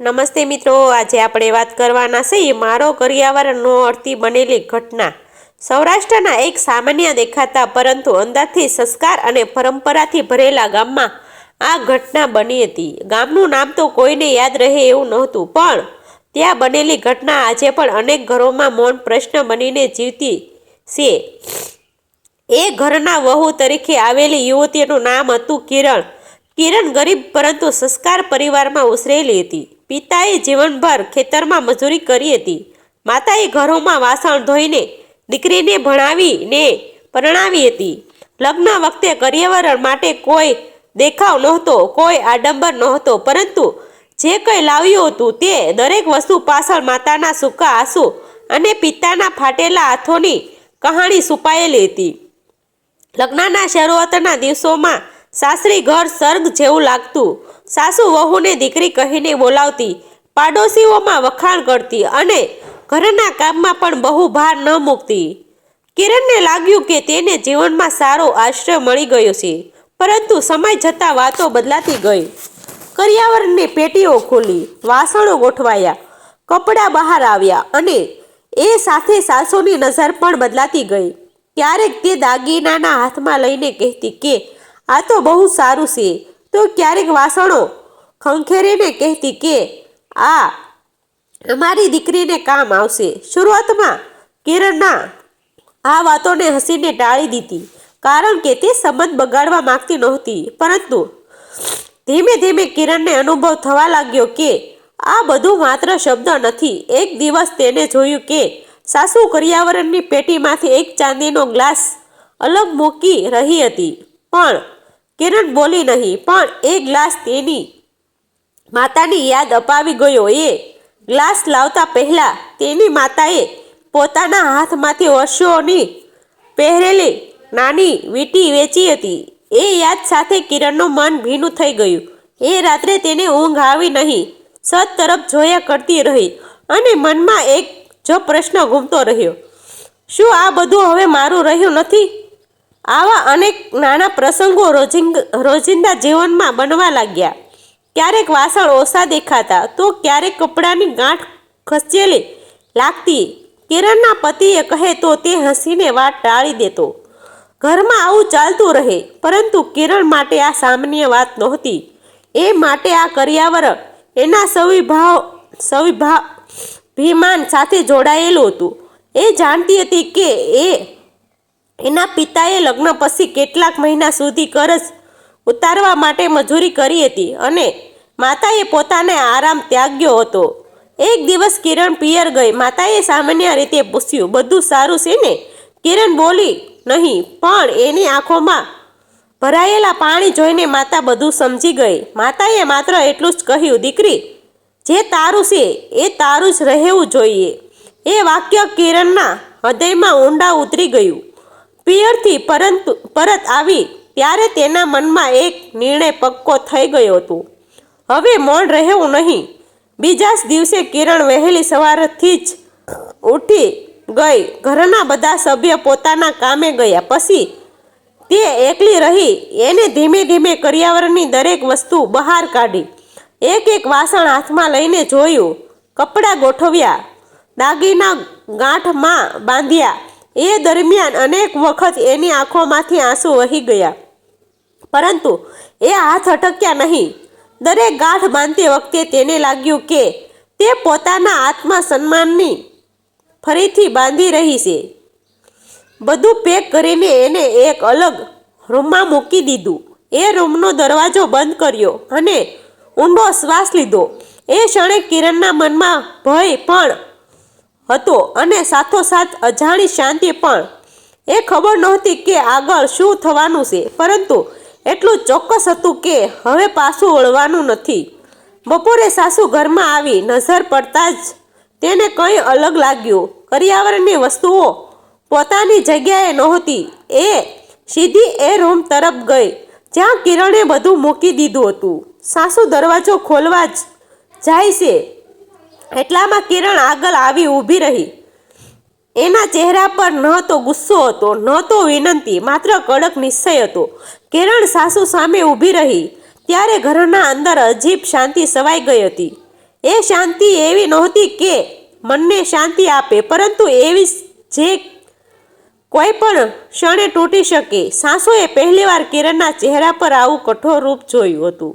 નમસ્તે મિત્રો, આજે આપણે વાત કરવાના છીએ મારો કરિયાવરનો અર્થી બનેલી ઘટના. સૌરાષ્ટ્રના એક સામાન્ય દેખાતા, પરંતુ અંદરથી સંસ્કાર અને પરંપરાથી ભરેલા ગામમાં આ ઘટના બની હતી. ગામનું નામ તો કોઈને યાદ રહે એવું નહોતું, પણ ત્યાં બનેલી ઘટના આજે પણ અનેક ઘરોમાં મૌન પ્રશ્ન બનીને જીવતી છે. એ ઘરના વહુ તરીકે આવેલી યુવતીનું નામ હતું કિરણ. કિરણ ગરીબ, પરંતુ સંસ્કાર પરિવારમાં ઉછરેલી હતી. પિતાએ જીવનભર ખેતરમાં મજૂરી કરી હતી. માતાએ ઘરોમાં વાસણ ધોઈને દીકરીને ભણાવીને પરણાવી હતી. લગ્ન વખતે કર્યાવરણ માટે કોઈ દેખાવ નહોતો, કોઈ આડંબર નહોતો, પરંતુ જે કંઈ લાવ્યું હતું તે દરેક વસ્તુ પાછળ માતાના સૂકા આંસુ અને પિતાના ફાટેલા હાથોની કહાણી છુપાયેલી હતી. લગ્નના શરૂઆતના દિવસોમાં સાસરી ઘર સર્ગ જેવું લાગતું. સાસુ વહુને દીકરી કહીને બોલાવતી. પાડોશીઓમાં વખાણ કરતી અને ઘરના કામમાં પણ બહુ ભાર ન મૂકતી. કિરણને લાગ્યું કે તેને જીવનમાં સારો આશ્રય મળી ગયો છે, પરંતુ સમય જતાં વાતો બદલાતી ગઈ. કરિયાવરની પેટીઓ ખોલી, વાસણો ગોઠવાયા, કપડાં બહાર આવ્યા અને એ સાથે સાસુની નજર પણ બદલાતી ગઈ. ક્યારેક તે દાગીનાના હાથમાં લઈને કહેતી કે આ તો બહુ સારું છે. તો ક્યારેક વાસણો ખંખેરીને કહેતી કે, આ, અમારી દીકરીને કામ આવશે. શરૂઆતમાં કિરણના આ વાતોને હસીને ટાળી દીધી, કારણ કે તે સંબંધ બગાડવા માંગતી નહોતી. પરંતુ ધીમે ધીમે કિરણને અનુભવ થવા લાગ્યો કે, આ બધું માત્ર શબ્દ નથી. એક દિવસ તેને જોયું કે, સાસુ કર્યાવરણની પેટીમાંથી એક ચાંદીનો ગ્લાસ અલગ મૂકી રહી હતી. પણ કિરણ બોલી નહીં, પણ એ ગ્લાસ તેની માતાની યાદ અપાવી ગયો. એ ગ્લાસ લાવતા પહેલાં તેની માતાએ પોતાના હાથમાંથી વર્ષોની પહેરેલી નાની વીંટી વેચી હતી. એ યાદ સાથે કિરણનું મન ભીનું થઈ ગયું. એ રાત્રે તેને ઊંઘ આવી નહીં, સત તરફ જોયા કરતી રહી અને મનમાં એક જો પ્રશ્ન ઘૂમતો રહ્યો. શું આ બધું હવે મારું રહ્યું નથી? આવા અનેક નાના પ્રસંગો રોજિંગ, રોજિંદા જીવનમાં બનવા લાગ્યા. ક્યારેક વાસણ ઓછા દેખાતા તો ક્યારેક કપડાની ગાંઠ ખસેલી લાગતી. કિરણના પતિએ કહે તો તે હસીને વાત ટાળી દેતો. ઘરમાં આવું ચાલતું રહે, પરંતુ કિરણ માટે આ સામાન્ય વાત નહોતી. એ માટે આ કર્યાવર એના સવિભાવ સવિભાભિમાન સાથે જોડાયેલું હતું. એ જાણતી હતી કે એ એના પિતાએ લગ્ન પછી કેટલાક મહિના સુધી કરજ ઉતારવા માટે મજૂરી કરી હતી અને માતાએ પોતાને આરામ ત્યાગ્યો હતો. એક દિવસ કિરણ પિયર ગઈ. માતાએ સામાન્ય રીતે પૂછ્યું, બધું સારું છે ને? કિરણ બોલી, નહીં, પણ એની આંખોમાં ભરાયેલા પાણી જોઈને માતા બધું સમજી ગઈ. માતાએ માત્ર એટલું જ કહ્યું, દીકરી, જે તારું છે, એ તારું જ રહેવું જોઈએ. એ વાક્ય કિરણના હૃદયમાં ઊંડા ઉતરી ગયું. પિયરથી પરંતુ પરત આવી ત્યારે તેના મનમાં એક નિર્ણય પક્કો થઈ ગયો હતો. હવે મૌન રહેવું નહીં. બીજા જ દિવસે કિરણ વહેલી સવારથી જ ઉઠી ગઈ. ઘરના બધા સભ્ય પોતાના કામે ગયા. પછી તે એકલી રહી. એને ધીમે ધીમે કરિયાવરની દરેક વસ્તુ બહાર કાઢી. એક એક વાસણ હાથમાં લઈને જોયું. કપડાં ગોઠવ્યા. દાગીના ગાંઠમાં બાંધ્યા. એ દરમિયાન અનેક વખત એની આંખોમાંથી આંસુ વહી ગયા. પરંતુ એ હાથ અટક્યા નહીં. દરેક ગાંઠ બાંધતી વખતે તેને લાગ્યું કે તે પોતાના આત્મસન્માનની ફરીથી બાંધી રહી છે. બધું પેક કરીને એને એક અલગ રૂમમાં મૂકી દીધું. એ રૂમનો દરવાજો બંધ કર્યો અને ઊંડો શ્વાસ લીધો. એ ક્ષણે કિરણના મનમાં ભય પણ હતો અને સાથોસાથ અજાણી શાંતિ પણ. એ ખબર નહોતી કે આગળ શું થવાનું છે, પરંતુ એટલું ચોક્કસ હતું કે હવે પાછું વળવાનું નથી. બપોરે સાસુ ઘરમાં આવી નજર પડતા જ તેને કંઈ અલગ લાગ્યું. કરિયાવરણની વસ્તુઓ પોતાની જગ્યાએ નહોતી. એ સીધી એ રૂમ તરફ ગઈ, જ્યાં કિરણે બધું મૂકી દીધું હતું. સાસુ દરવાજો ખોલવા જ જાય છે. એટલામાં કિરણ આગળ આવી ઊભી રહી. એના ચહેરા પર ન તો ગુસ્સો હતો, ન તો વિનંતી, માત્ર કડક નિશ્ચય હતો. કિરણ સાસુ સામે ઊભી રહી. ત્યારે ઘરના અંદર અજીબ શાંતિ સવાઈ ગઈ હતી. એ શાંતિ એવી નહોતી કે મનને શાંતિ આપે, પરંતુ એવી જે કોઈ પણ ક્ષણે તૂટી શકે. સાસુએ પહેલીવાર કિરણના ચહેરા પર આવું કઠોર રૂપ જોયું હતું.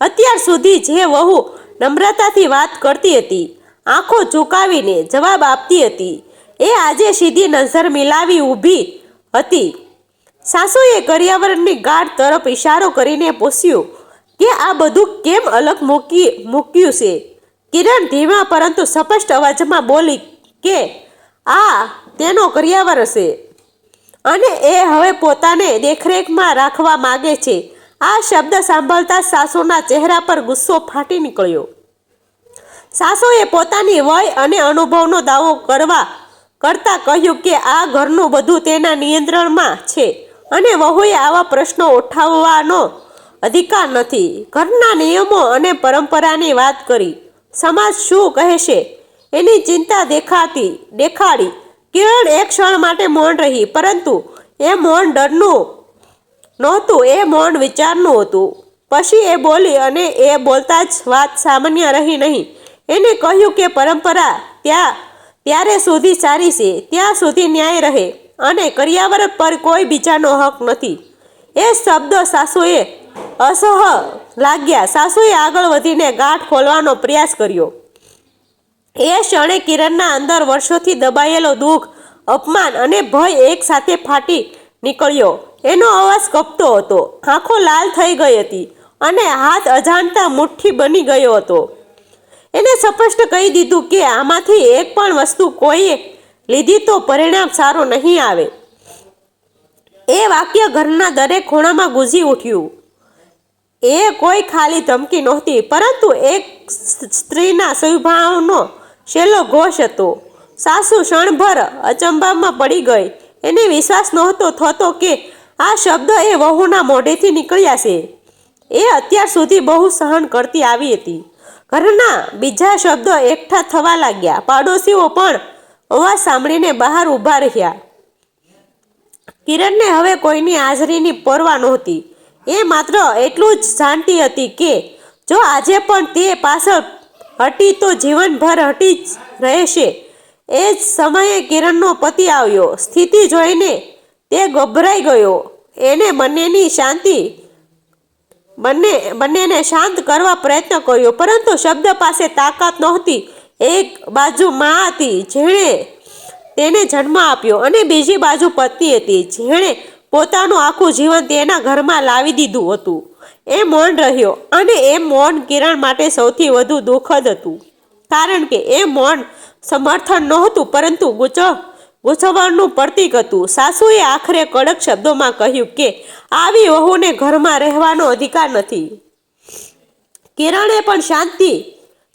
અત્યાર સુધી જે વહુ નમ્રતાથી વાત કરતી હતી. આંખો ઝુકાવીને જવાબ આપતી હતી. એ આજે સીધી નજર મિલાવી ઊભી હતી. સાસુએ કર્યાવરણની ગાઢ તરફ ઇશારો કરીને પૂછ્યું, કે આ બધું કેમ અલગ મૂકી, મૂક્યું છે? કિરણ ધીમા પરંતુ સ્પષ્ટ અવાજમાં બોલી, કે આ તેનો કર્યાવર છે અને એ હવે પોતાને દેખરેખમાં રાખવા માગે છે. આ શબ્દ સાંભળતા સાસુના ચહેરા પર ગુસ્સો ફાટી નીકળ્યો. સાસુએ પોતાની વય અને અનુભવનો દાવો કરવા કરતા કહ્યું કે આ ઘરનું બધું તેના નિયંત્રણમાં છે અને વહુએ આવા પ્રશ્નો ઉઠાવવાનો અધિકાર નથી. ઘરના નિયમો અને પરંપરાની વાત કરી. સમાજ શું કહેશે? એની ચિંતા દેખાતી, દેખાડી. કિરણ એક ક્ષણ માટે મૌન રહી, પરંતુ એ મૌન ડરનું નહોતું, એ મૌન વિચારનું હતું. પછી એ બોલી અને એ બોલતા જ વાત સામાન્ય રહી નહીં. એને કહ્યું કે, પરંપરા, ત્યાં, ત્યારે સુધી સારી છે, ત્યાં સુધી ન્યાય રહે અને કર્યાવર પર કોઈ બીજાનો હક નથી. એ શબ્દો સાસુએ અસહ લાગ્યા. સાસુએ આગળ વધીને ગાંઠ ખોલવાનો પ્રયાસ કર્યો. એ ક્ષણે કિરણના અંદર વર્ષોથી દબાયેલો દુઃખ, અપમાન અને ભય એક સાથે ફાટી નીકળ્યો. એનો અવાજ કપતો હતો. આંખો લાલ થઈ ગઈ હતી અને હાથ અજાણતા મુઠ્ઠી બની ગયો હતો. એને સ્પષ્ટ કહી દીધું કે આમાંથી એક પણ વસ્તુ કોઈએ લીધી તો પરિણામ સારું નહીં આવે. એ વાક્ય ઘરના દરેક ખૂણામાં ગુંજી ઉઠ્યું. એ કોઈ ખાલી ધમકી નહોતી, પરંતુ એક સ્ત્રીના સ્વભાવનો છેલ્લો ઘોષ હતો. સાસુ ક્ષણભર અચંબામાં પડી ગઈ. એને વિશ્વાસ નહોતો થતો કે આ શબ્દ એ વહુના મોઢેથી નીકળ્યા છે. એ અત્યાર સુધી બહુ સહન કરતી આવી હતી. ઘરના બીજા શબ્દો એકઠા થવા લાગ્યા. પાડોશીઓ પણ અવાજ સાંભળીને બહાર ઊભા રહ્યા. કિરણને હવે કોઈની હાજરીની પરવા નહોતી. એ માત્ર એટલું જ જાણતી હતી કે જો આજે પણ તે પાછળ હટી તો જીવનભર હટી જ રહેશે. એ જ સમયે કિરણનો પતિ આવ્યો. સ્થિતિ જોઈને તે ગભરાઈ ગયો. એને બંનેની શાંતિ, બંને, બંનેને શાંત કરવા પ્રયત્ન કર્યો. પરંતુ શબ્દ પાસે તાકાત નહોતી. એક બાજુ મા હતી જેણે તેને જન્મ આપ્યો અને બીજી બાજુ પત્ની હતી જેણે પોતાનું આખું જીવન તેના ઘરમાં લાવી દીધું હતું. એ મૌન રહ્યો અને એ મૌન કિરણ માટે સૌથી વધુ દુઃખદ હતું. કારણ કે એ મૌન સમર્થન નહોતું, પરંતુ ગુચ ગુચવણનું પ્રતીક હતું. સાસુએ આખરે કડક શબ્દોમાં કહ્યું કે, આવી વહુને ઘરમાં રહેવાનો અધિકાર નથી. કિરણે પણ શાંતિ,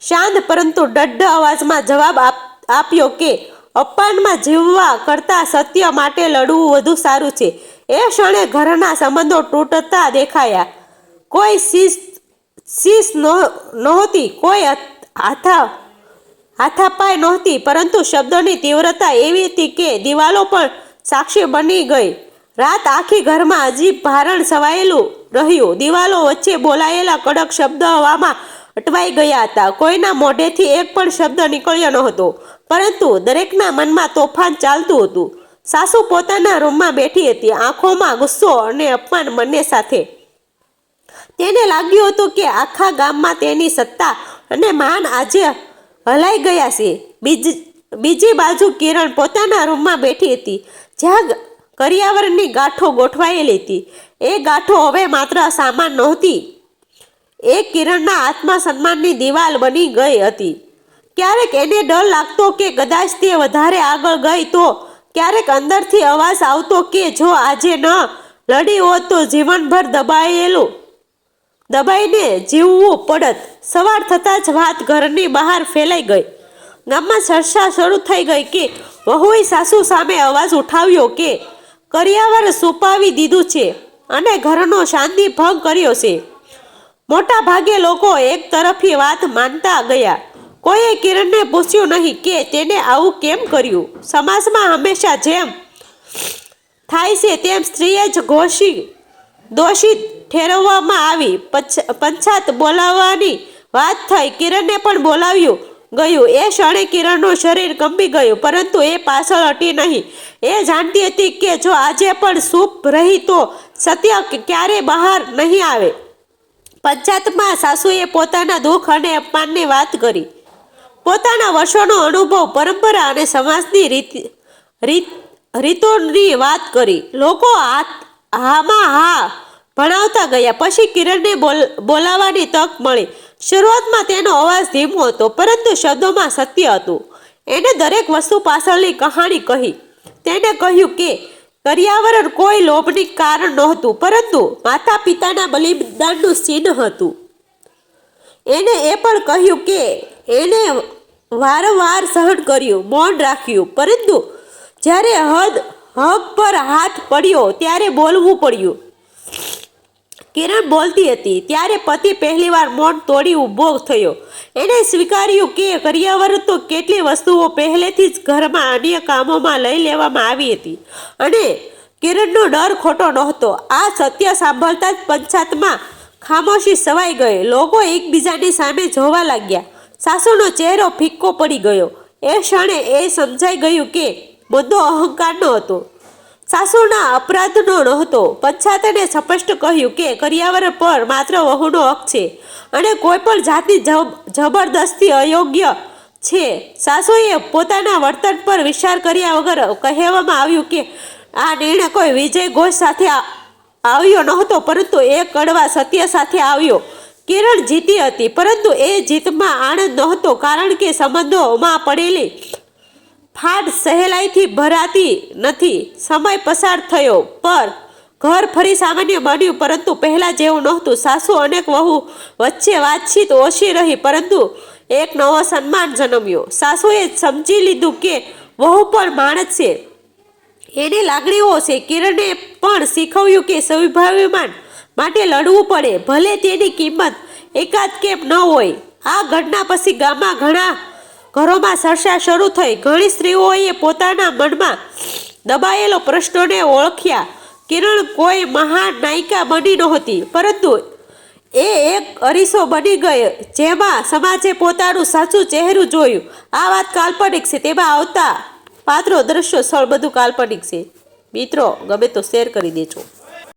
શાંત પરંતુ ડડ્ડ અવાજમાં જવાબ આપ, આપ્યો કે, અપમાનમાં જીવવા કરતાં સત્ય માટે લડવું વધુ સારું છે. એ ક્ષણે ઘરના સંબંધો તૂટતા દેખાયા. કોઈ શીશ શીશ નહોતી. કોઈ હાથા હાથાપાય નહોતી, પરંતુ શબ્દોની તીવ્રતા એવી હતી કે દિવાલો પણ સાક્ષી બની ગઈ. રાત આખી ઘરમાં અજીબ ભારણ સવાયેલું રહ્યું. દિવાલો વચ્ચે બોલાયેલા કડક શબ્દ હવામાં અટવાઈ ગયા હતા. કોઈના મોઢેથી એક પણ શબ્દ નીકળ્યો નહોતો, પરંતુ દરેકના મનમાં તોફાન ચાલતું હતું. સાસુ પોતાના રૂમમાં બેઠી હતી. આંખોમાં ગુસ્સો અને અપમાન બંને સાથે. તેને લાગ્યું હતું કે આખા ગામમાં તેની સત્તા અને માન આજે હલાઈ ગયા છે. બીજી બીજી બાજુ કિરણ પોતાના રૂમમાં બેઠી હતી. જ્યાં કરિયાવરની ગાંઠો ગોઠવાયેલી હતી. એ ગાંઠો હવે માત્ર સામાન નહોતી. એ કિરણના આત્મસન્માનની દિવાલ બની ગઈ હતી. ક્યારેક એને ડર લાગતો કે કદાચ તે વધારે આગળ ગઈ તો ક્યારેક અંદરથી અવાજ આવતો કે જો આજે ન લડી હોત તો જીવનભર દબાયેલું દબાઈને જીવવું પડત. સવાર થતાં જ વાત ઘરની બહાર ફેલાઈ ગઈ. ગામમાં ચર્ચા શરૂ થઈ ગઈ કે વહુએ સાસુ સામે અવાજ ઉઠાવ્યો કે, કરિયાવર સુપાવી દીધું છે અને ઘરનો શાંતિ ભંગ કર્યો છે. મોટા ભાગે લોકો એક તરફી વાત માનતા ગયા. કોઈએ કિરણને પૂછ્યું નહીં કે તેને આવું કેમ કર્યું? સમાજમાં હંમેશા જેમ થાય છે તેમ સ્ત્રીએ જ ઘોષી દોષિત ઠેરવવામાં આવી. પંચાયત બોલાવવાની વાત થઈ. કિરણને પણ બોલાવ્યું ગયું. એ ક્ષણે કિરણનું શરીર કંપી ગયું, પરંતુ એ પાછળ હટી નહીં. એ જાણતી હતી કે જો આજે પણ શુભ રહી તો સત્ય ક્યારે બહાર નહીં આવે. પંચાયતમાં સાસુએ પોતાના દુઃખ અને અપમાનની વાત કરી. પોતાના વર્ષોનો અનુભવ પરંપરા અને સમાજની રીત રીત, રીતોની વાત કરી. લોકો હાથ હામાં હા ભણાવતા ગયા. પછી કિરણને બોલ, બોલાવવાની તક મળી. શરૂઆતમાં તેનો અવાજ ધીમો હતો, પરંતુ શબ્દોમાં સત્ય હતું. એને દરેક વસ્તુ પાછળની કહાણી કહી. તેને કહ્યું કે, પર્યાવરણ કોઈ લોભની કારણ નહોતું, પરંતુ માતા પિતાના બલિદાનનું ચિહ્ન હતું. એને એ પણ કહ્યું કે, એને વારંવાર સહન કર્યું, મૌન રાખ્યું, પરંતુ જ્યારે હદ હક પર હાથ પડ્યો, ત્યારે બોલવું પડ્યું. કિરણ બોલતી હતી, ત્યારે પતિ પહેલીવાર મોઢ તોડી ઊભો થયો. એણે સ્વીકાર્યું કે કર્યાવર તો કેટલી વસ્તુઓ પહેલેથી જ ઘરમાં અન્ય કામોમાં લઈ લેવામાં આવી હતી અને કિરણનો ડર ખોટો નહોતો. આ સત્ય સાંભળતા જ પંચાયતમાં ખામોશી સવાઈ ગઈ. લોકો એકબીજાની સામે જોવા લાગ્યા. સાસુનો ચહેરો ફિક્કો પડી ગયો. એ ક્ષણે એ સમજાઈ ગયું કે મુદ્દો અહંકારનો હતો. સાસુના અપરાધનો નહોતો. પંચાયતને સ્પષ્ટ કહ્યું કે કર્યાવર પર માત્ર વહુનો હક છે અને કોઈ પણ જાતની જબરદસ્તી અયોગ્ય છે. સાસુએ પોતાના વર્તન પર વિચાર કર્યા વગર કહેવામાં આવ્યું કે આ નિર્ણય કોઈ વિજય ઘોષ સાથે આવ્યો નહોતો, પરંતુ એ કડવા સત્ય સાથે આવ્યો. કેરળ જીતી હતી, પરંતુ એ જીતમાં આનંદ નહોતો કારણ કે સંબંધોમાં પડેલી ફાટ સહેલાઈથી ભરાતી નથી. સમય પસાર થયો, પર ઘર ફરી સામાન્ય બન્યું પરંતુ પહેલાં જેવું નહોતું. સાસુ અનેક વહુ વચ્ચે વાતચીત ઓછી રહી, પરંતુ એક નવો સન્માન જન્મ્યો. સાસુએ સમજી લીધું કે વહુ પણ માણસ છે. એની લાગણીઓ છે. કિરણે પણ શીખવ્યું કે સ્વાભિમાન માટે લડવું પડે. ભલે તેની કિંમત એકાદ કેમ ન હોય. આ ઘટના પછી ગામમાં ઘણા ઘરોમાં સરસા શરૂ થઈ ઘણી સ્ત્રીઓએ પોતાના મનમાં દબાયેલો પ્રશ્નોને ઓળખ્યા. કિરણ કોઈ મહાન નાયિકા બની નહોતી, પરંતુ એ એક અરીસો બની ગયો જેમાં સમાજે પોતાનું સાચું ચહેરું જોયું. આ વાત કાલ્પનિક છે, તેમાં આવતા પાત્રો, દ્રશ્યો, સ્થળ બધું કાલ્પનિક છે. મિત્રો, ગમે તો શેર કરી દેજો.